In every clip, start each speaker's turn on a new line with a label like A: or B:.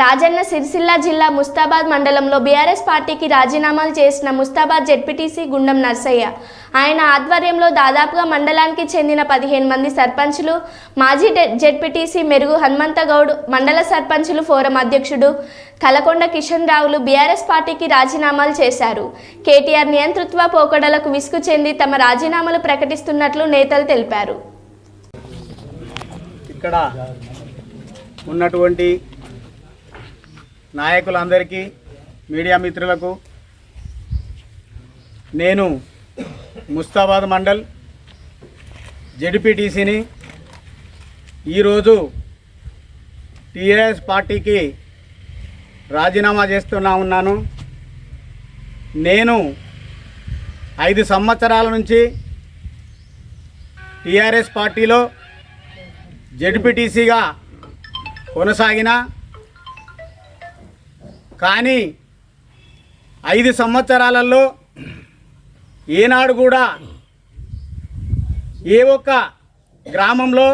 A: రాజన్న సిరిసిల్ల జిల్లా ముస్తాబాద్ మండలంలో బీఆర్ఎస్ పార్టీకి రాజీనామాలు చేసిన ముస్తాబాద్ జెడ్పీటీసీ గుండం నర్సయ్య. ఆయన ఆధ్వర్యంలో దాదాపుగా మండలానికి చెందిన పదిహేను మంది సర్పంచులు మాజీ జెడ్పీటీసీ మెరుగు హనుమంతగౌడ్ మండల సర్పంచులు ఫోరం అధ్యక్షుడు కలకొండ కిషన్ రావులు బీఆర్ఎస్ పార్టీకి రాజీనామాలు చేశారు. కేటీఆర్ నియంతృత్వ పోకడలకు విసుగు చెంది తమ రాజీనామాలు ప్రకటిస్తున్నట్లు నేతలు తెలిపారు.
B: ఇక్కడ ఉన్నటువంటి నాయకులందరికీ మీడియా మిత్రులకు నేను ముస్తాబాద్ మండల్ జడ్పీటీసీని ఈరోజు టీఆర్ఎస్ పార్టీకి రాజీనామా చేస్తున్నా ఉన్నాను. నేను ఐదు సంవత్సరాల నుంచి టీఆర్ఎస్ పార్టీలో జడ్పీటీసీగా కొనసాగిన కానీ ఐదు సంవత్సరాలలో ఏనాడు కూడా ఏ ఒక్క గ్రామంలో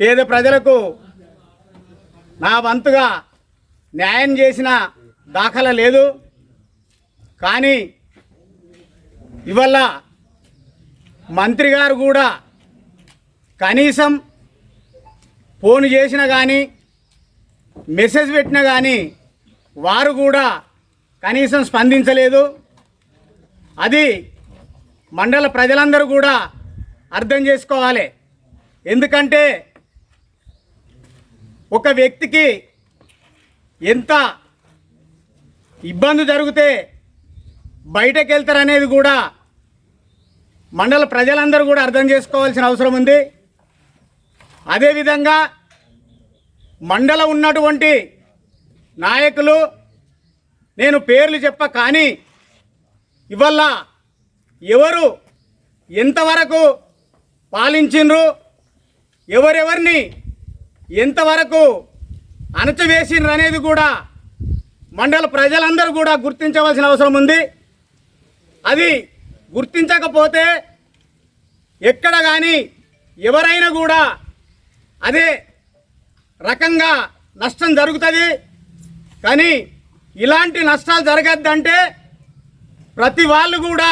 B: పేద ప్రజలకు నా వంతుగా న్యాయం చేసిన దాఖలా లేదు. కానీ ఇవల్ల మంత్రి గారు కూడా కనీసం ఫోన్ చేసినా కానీ మెసేజ్ పెట్టినా కానీ వారు కూడా కనీసం స్పందించలేదు. అది మండల ప్రజలందరూ కూడా అర్థం చేసుకోవాలి. ఎందుకంటే ఒక వ్యక్తికి ఎంత ఇబ్బంది జరిగితే బయటకు వెళ్తారనేది కూడా మండల ప్రజలందరూ కూడా అర్థం చేసుకోవాల్సిన అవసరం ఉంది. అదేవిధంగా మండల ఉన్నటువంటి నాయకులు నేను పేర్లు చెప్ప కానీ ఇవల్ల ఎవరు ఎంతవరకు పాలించిండ్రు ఎవరెవరిని ఎంతవరకు అణచివేసిండ్రు అనేది కూడా మండల ప్రజలందరూ కూడా గుర్తించవలసిన అవసరం ఉంది. అది గుర్తించకపోతే ఎక్కడ కానీ ఎవరైనా కూడా అదే రకంగా నష్టం జరుగుతుంది. కానీ ఇలాంటి నష్టాలు జరగద్దంటే ప్రతి వాళ్ళు కూడా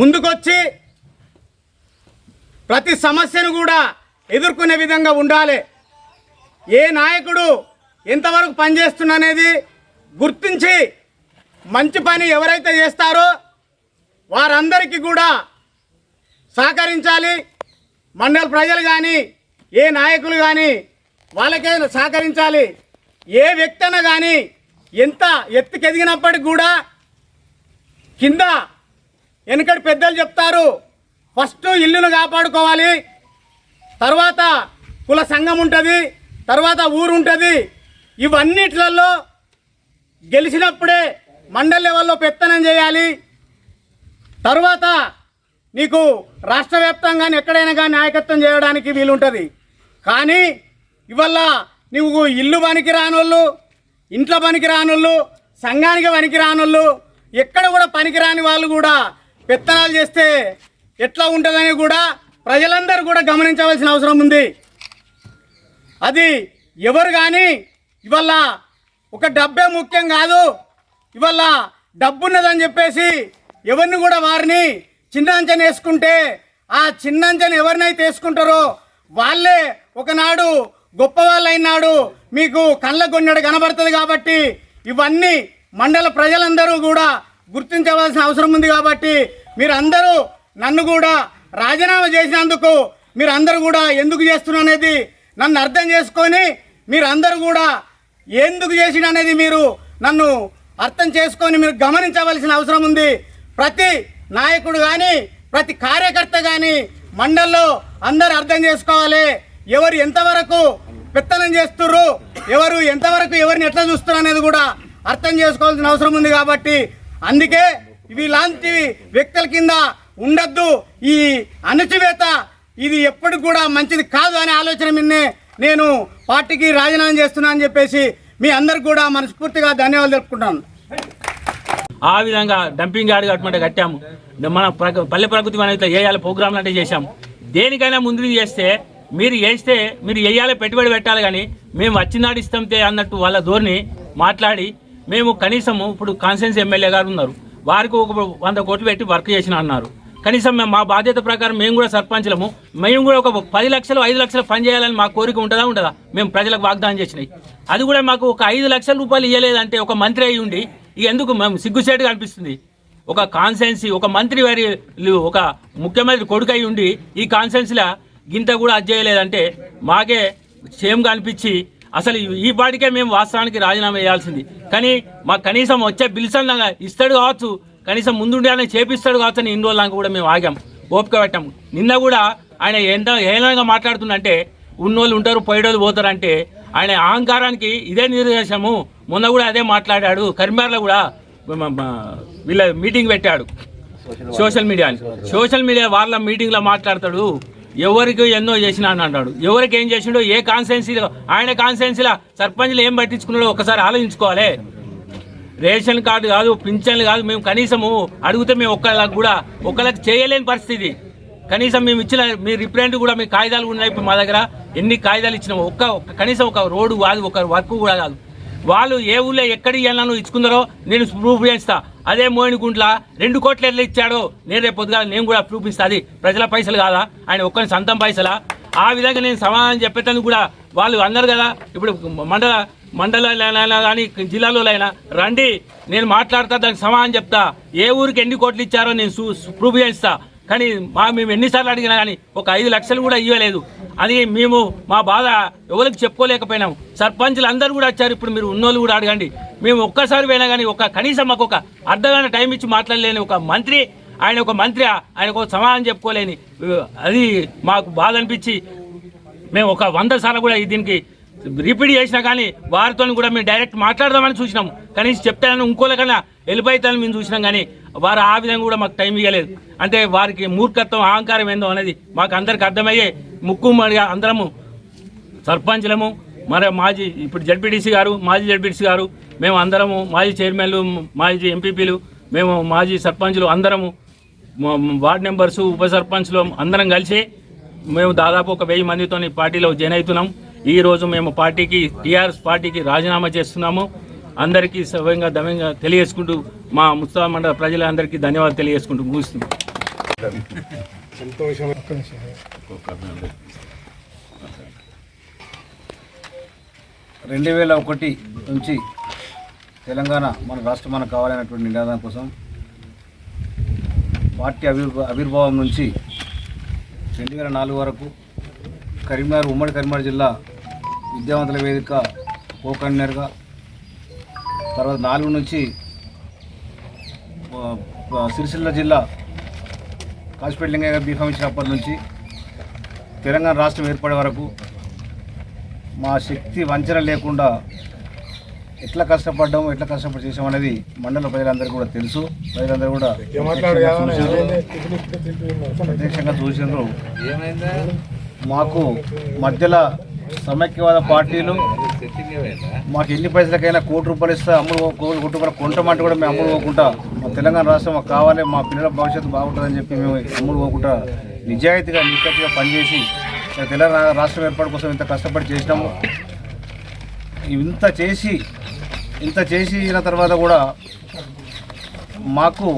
B: ముందుకొచ్చి ప్రతి సమస్యను కూడా ఎదుర్కొనే విధంగా ఉండాలి. ఏ నాయకుడు ఎంతవరకు పనిచేస్తున్ననేది గుర్తించి మంచి పని ఎవరైతే చేస్తారో వారందరికీ కూడా సహకరించాలి. మండల ప్రజలు కానీ ఏ నాయకులు కానీ వాళ్ళకైనా సహకరించాలి ఏ వ్యక్తి అయినా కానీ ఎంత ఎత్తుకెదిగినప్పటికి కూడా కింద వెనకటి పెద్దలు చెప్తారు ఫస్ట్ ఇల్లును కాపాడుకోవాలి తర్వాత కుల సంఘం ఉంటుంది తర్వాత ఊరు ఉంటుంది. ఇవన్నిట్లలో గెలిచినప్పుడే మండల లెవెల్లో పెత్తనం చేయాలి. తర్వాత నీకు రాష్ట్ర వ్యాప్తంగా ఎక్కడైనా కానీ నాయకత్వం చేయడానికి వీలుంటుంది. కానీ ఇవల్ల నువ్వు ఇల్లు పనికి రానోళ్ళు ఇంట్లో పనికి రానోళ్ళు సంఘానికి పనికి రానోళ్ళు ఎక్కడ కూడా పనికిరాని వాళ్ళు కూడా పెత్తనాలు చేస్తే ఎట్లా ఉంటుందని కూడా ప్రజలందరూ కూడా గమనించవలసిన అవసరం ఉంది. అది ఎవరు కానీ ఇవాళ ఒక డబ్బే ముఖ్యం కాదు. ఇవాళ డబ్బున్నదని చెప్పేసి ఎవరిని కూడా వారిని చిన్న అంచనా వేసుకుంటే ఆ చిన్న అంచనా ఎవరినైతే వేసుకుంటారో వాళ్ళే ఒకనాడు గొప్పవాళ్ళైనాడు మీకు కళ్ళ గొన్నెడు కనబడుతుంది కాబట్టి ఇవన్నీ మండల ప్రజలందరూ కూడా గుర్తించవలసిన అవసరం ఉంది కాబట్టి మీరందరూ నన్ను కూడా రాజీనామా చేసినందుకు మీరందరూ కూడా ఎందుకు చేస్తున్నారు అనేది నన్ను అర్థం చేసుకొని మీరందరూ కూడా ఎందుకు చేసిన అనేది మీరు నన్ను అర్థం చేసుకొని మీరు గమనించవలసిన అవసరం ఉంది. ప్రతి నాయకుడు కానీ ప్రతి కార్యకర్త కానీ మండల్లో అందరూ అర్థం చేసుకోవాలి. ఎవరు ఎంతవరకు పెత్తనం చేస్తుర్రు ఎవరు ఎంతవరకు ఎవరిని ఎట్లా చూస్తున్నారు అనేది కూడా అర్థం చేసుకోవాల్సిన అవసరం ఉంది కాబట్టి అందుకే ఇవి వ్యక్తుల కింద ఉండద్దు. ఈ అణచివేత ఇది ఎప్పటికి కూడా మంచిది కాదు అనే ఆలోచన మిన్నే నేను పార్టీకి రాజీనామా చేస్తున్నా అని చెప్పేసి మీ అందరికి కూడా మనస్ఫూర్తిగా ధన్యవాదాలు తెలుపుకుంటాను
C: ఆ విధంగా డంపింగ్ యార్డ్ కట్టమంటే కట్టాము. మన ప్రక- పల్లె ప్రకృతి మనం ఇట్లా చేయాలి ప్రోగ్రాంలు అంటే చేశాము దేనికైనా ముందు చేస్తే మీరు వేస్తే మీరు వేయాలి పెట్టుబడి పెట్టాలి కానీ మేము వచ్చినాడు ఇస్తాంతే అన్నట్టు వాళ్ళ ధోరణి మాట్లాడి మేము కనీసము ఇప్పుడు కాన్సెన్స్ ఎమ్మెల్యే గారు ఉన్నారు. వారికి ఒక వంద కోట్లు పెట్టి వర్క్ చేసిన అన్నారు. కనీసం మేము మా బాధ్యత ప్రకారం మేము కూడా సర్పంచ్లము. మేము కూడా ఒక పది లక్షలు ఐదు లక్షలు పని చేయాలని మా కోరిక ఉంటుందా ఉండదా? మేము ప్రజలకు వాగ్దానం చేసినాయి. అది కూడా మాకు ఒక ఐదు లక్షల రూపాయలు ఇవ్వలేదంటే ఒక మంత్రి అయి ఉండి ఇక ఎందుకు మేము సిగ్గుసేటుగా అనిపిస్తుంది? ఒక కాన్సెన్సీ ఒక మంత్రి వారి ఒక ముఖ్యమంత్రి కొడుకు అయి ఉండి ఈ కాన్సెన్సీలో గింత కూడా అది చేయలేదంటే మాకే సేమ్గా అనిపించి అసలు ఈ పాటికే మేము వాస్తవానికి రాజీనామా చేయాల్సింది. కానీ మాకు కనీసం వచ్చే బిల్స్ అన్నా ఇస్తాడు కావచ్చు కనీసం ముందుండి ఆయన చేపిస్తాడు కావచ్చు అని ఇన్ని రోజులు కూడా మేము ఆగాం ఓపిక పెట్టాం. నిన్న కూడా ఆయన ఎంత హేళనగా మాట్లాడుతుందంటే ఉన్నోళ్ళు ఉంటారు పోయేటోళ్ళు పోతారంటే ఆయన అహంకారానికి ఇదే నిర్దేశము. మొన్న కూడా అదే మాట్లాడాడు కరీంనగర్లో కూడా వీళ్ళ మీటింగ్ పెట్టాడు. Social media social media. వాళ్ళ మీటింగ్లో మాట్లాడతాడు. ఎవరికి ఎన్నో చేసినా అని అన్నాడు ఎవరికి ఏం చేసిండో ఏ కాన్సెన్సీలో ఆయన కాన్సెన్సీలో సర్పంచ్లు ఏం పట్టించుకున్నాడో ఒకసారి ఆలోచించుకోవాలి. రేషన్ కార్డు కాదు పింఛన్లు కాదు మేము కనీసము అడిగితే మేము ఒక్కళ్ళకి కూడా ఒక్కళ్ళకి చేయలేని పరిస్థితి. కనీసం మేము ఇచ్చిన మీ రిప్రజెంట్ కూడా మీ కాగితాలు ఉన్నాయి ఇప్పుడు మా దగ్గర. ఎన్ని కాగితాలు ఇచ్చినాము ఒక్క కనీసం ఒక రోడ్డు కాదు ఒక వర్క్ కూడా కాదు. వాళ్ళు ఏ ఊళ్ళో ఎక్కడి ఇవ్వాలను ఇచ్చుకున్నారో నేను ప్రూఫ్ చేస్తా. అదే మోయినగుంట్ల రెండు కోట్లు ఎట్లా ఇచ్చాడో నేను రేపు పొద్దుగా నేను కూడా ప్రూఫ్ ప్రజల పైసలు కాదా? ఆయన ఒక్కరి సొంతం పైసలా? ఆ విధంగా నేను సమాధానం చెప్పేటందుకు కూడా వాళ్ళు అన్నారు కదా. ఇప్పుడు మండల మండలాలైనా కానీ జిల్లాలో అయినా రండి నేను మాట్లాడతా దానికి సమాధానం చెప్తా. ఏ ఊరికి ఎన్ని కోట్లు ఇచ్చారో నేను చూ- ప్రూఫ్ చేస్తా కానీ మా మేము ఎన్నిసార్లు అడిగినా కానీ ఒక ఐదు లక్షలు కూడా ఇవ్వలేదు. అది మేము మా బాధ ఎవరికి చెప్పుకోలేకపోయినాం. సర్పంచులు అందరూ కూడా వచ్చారు. ఇప్పుడు మీరు ఉన్నోళ్ళు కూడా అడగండి. మేము ఒక్కసారి పోయినా కానీ ఒక కనీసం మాకు ఒక అర్ధగంట టైం ఇచ్చి మాట్లాడలేని ఒక మంత్రి ఆయన ఒక మంత్రి ఆయనకు ఒక సమాధానం చెప్పుకోలేని అది మాకు బాధ అనిపించి మేము ఒక వంద సార్లు కూడా దీనికి రిపీట్ చేసినా కానీ వారితో కూడా మేము డైరెక్ట్ మాట్లాడదామని చూసినాం. కనీసం చెప్తానని ఇంకోలకన్నా వెళ్ళిపోతానని మేము చూసినాం కానీ వారు ఆ విధంగా కూడా మాకు టైం ఇవ్వలేదు అంటే వారికి మూర్ఖత్వం అహంకారం ఏందో అనేది మాకు అందరికి అర్థమయ్యే ముక్కు మరి అందరము సర్పంచ్లము మరి మాజీ ఇప్పుడు జడ్పీటీసీ గారు మాజీ జడ్పీటీసీ గారు మేము అందరము మాజీ చైర్మన్లు మాజీ ఎంపీపీలు మేము మాజీ సర్పంచ్లు అందరము వార్డ్ మెంబర్స్ ఉప సర్పంచ్లు అందరం కలిసి మేము దాదాపు ఒక వెయ్యి మందితో పార్టీలో జాయిన్ అవుతున్నాం. ఈ రోజు మేము పార్టీకి టీఆర్ఎస్ పార్టీకి రాజీనామా చేస్తున్నాము. అందరికీ సవ్యంగా దవ్యంగా తెలియజేసుకుంటూ మా ముస్తాబా మండల ప్రజలందరికీ ధన్యవాదాలు తెలియజేసుకుంటూ ముగిస్తున్నాం.
D: రెండు వేల ఒకటి నుంచి తెలంగాణ మన రాష్ట్రం మనకు కావాలనేటువంటి నినాదం కోసం పార్టీ ఆవిర్భా ఆవిర్భావం నుంచి రెండు వేల నాలుగు వరకు కరీంనగర్ ఉమ్మడి కరీంనగర్ జిల్లా విద్యావంతుల వేదిక కో కన్వీనర్గా తర్వాత నాలుగు నుంచి సిరిసిల్ల జిల్లా కాశీపేట గారు బీఫామ్ ఇచ్చినప్పటి నుంచి తెలంగాణ రాష్ట్రం ఏర్పడే వరకు మా శక్తి వంచన లేకుండా ఎట్లా కష్టపడ్డాము ఎట్లా కష్టపడి చేసాం అనేది మండల ప్రజలందరికీ కూడా తెలుసు. ప్రజలందరూ కూడా ప్రత్యక్షంగా చూసినారు. మాకు మధ్యలో సమైక్యవాద పార్టీలు మాకు ఎన్ని పైసలకైనా కోటి రూపాయలు ఇస్తే అమ్ముడు కోటి రూపాయలు కొంటామంటే కూడా మేము అమ్ముడు పోకుండా తెలంగాణ రాష్ట్రం మాకు కావాలి మా పిల్లల భవిష్యత్తు బాగుంటుందని చెప్పి మేము అమ్ముడు పోకుండా నిజాయితీగా నిక్కచ్చిగా పనిచేసి తెలంగాణ రాష్ట్రం ఏర్పాటు కోసం ఇంత కష్టపడి చేసినాము. ఇంత చేసి ఇంత చేసిన తర్వాత కూడా మాకు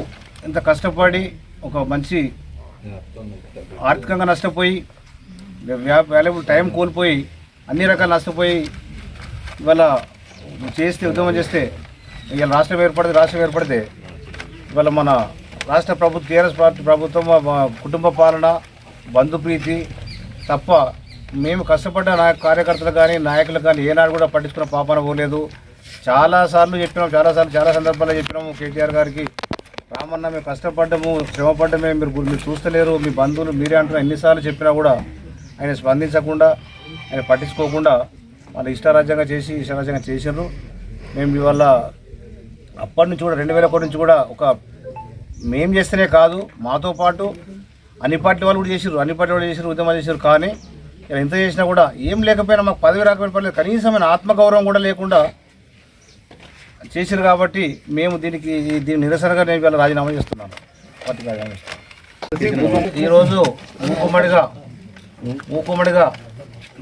D: ఇంత కష్టపడి ఒక మంచి ఆర్థికంగా నష్టపోయి వాల్యుబుల్ టైం కోల్పోయి అన్ని రకాల నష్టపోయి ఇవాళ చేస్తే ఉద్యమం చేస్తే ఇవాళ రాష్ట్రం ఏర్పడితే రాష్ట్రం ఏర్పడితే ఇవాళ మన రాష్ట్ర ప్రభుత్వం టీఆర్ఎస్ పార్టీ ప్రభుత్వం కుటుంబ పాలన బంధుప్రీతి తప్ప మేము కష్టపడ్డ నాయక కార్యకర్తలు కానీ నాయకులు కానీ ఏనాడు కూడా పట్టించుకున్న పాపన పోలేదు. చాలాసార్లు చెప్పినాం చాలాసార్లు చాలా సందర్భాల్లో చెప్పినాము కేటీఆర్ గారికి. రామన్న మేము కష్టపడ్డము శ్రమపడ్డమే మీరు మీరు చూస్తలేరు మీ బంధువులు మీరే అంటున్నా ఎన్నిసార్లు చెప్పినా కూడా ఆయన స్పందించకుండా ఆయన పట్టించుకోకుండా వాళ్ళు ఇష్టారాజ్యంగా చేసి ఇష్టారాజ్యంగా చేశారు మేము ఇవాళ అప్పటి నుంచి కూడా రెండు వేల ఒకటి నుంచి కూడా ఒక మేం చేస్తేనే కాదు మాతో పాటు అన్ని పార్టీ వాళ్ళు కూడా చేసారు అన్ని పార్టీ వాళ్ళు చేసారు ఉద్యమాలు చేశారు కానీ ఎంత చేసినా కూడా ఏం లేకపోయినా మాకు పదవి రాకపోయినా పర్లేదు కనీసమైన ఆత్మగౌరవం కూడా లేకుండా చేశారు కాబట్టి మేము దీనికి దీని నిరసనగా నేను ఇవాళ రాజీనామా చేస్తున్నాను. పార్టీ రాజీనామా చేస్తున్నాను. ఈరోజు మూకుమ్మడిగా మూకుమ్మడిగా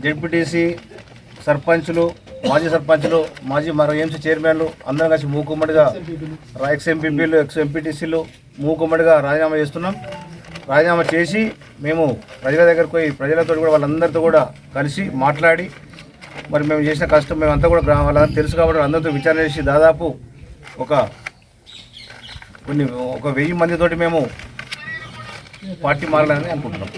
D: జడ్పీటీసీ సర్పంచులు మాజీ సర్పంచ్లు మాజీ మరో ఎంసీ చైర్మన్లు అందరం కలిసి మూకుమ్మడిగా ఎక్స్ ఎంపీపీలు ఎక్స్ ఎంపీటీసీలు మూకుమ్మడిగా రాజీనామా చేస్తున్నాం. రాజీనామా చేసి మేము ప్రజల దగ్గరకు పోయి ప్రజలతో కూడా వాళ్ళందరితో కూడా కలిసి మాట్లాడి మరి మేము చేసిన కష్టం మేమంతా కూడా గ్రామ వాళ్ళందరూ తెలుసు కాబట్టి అందరితో విచారణ చేసి దాదాపు ఒక కొన్ని ఒక వెయ్యి మందితోటి మేము పార్టీ మారాలని అనుకుంటున్నాం.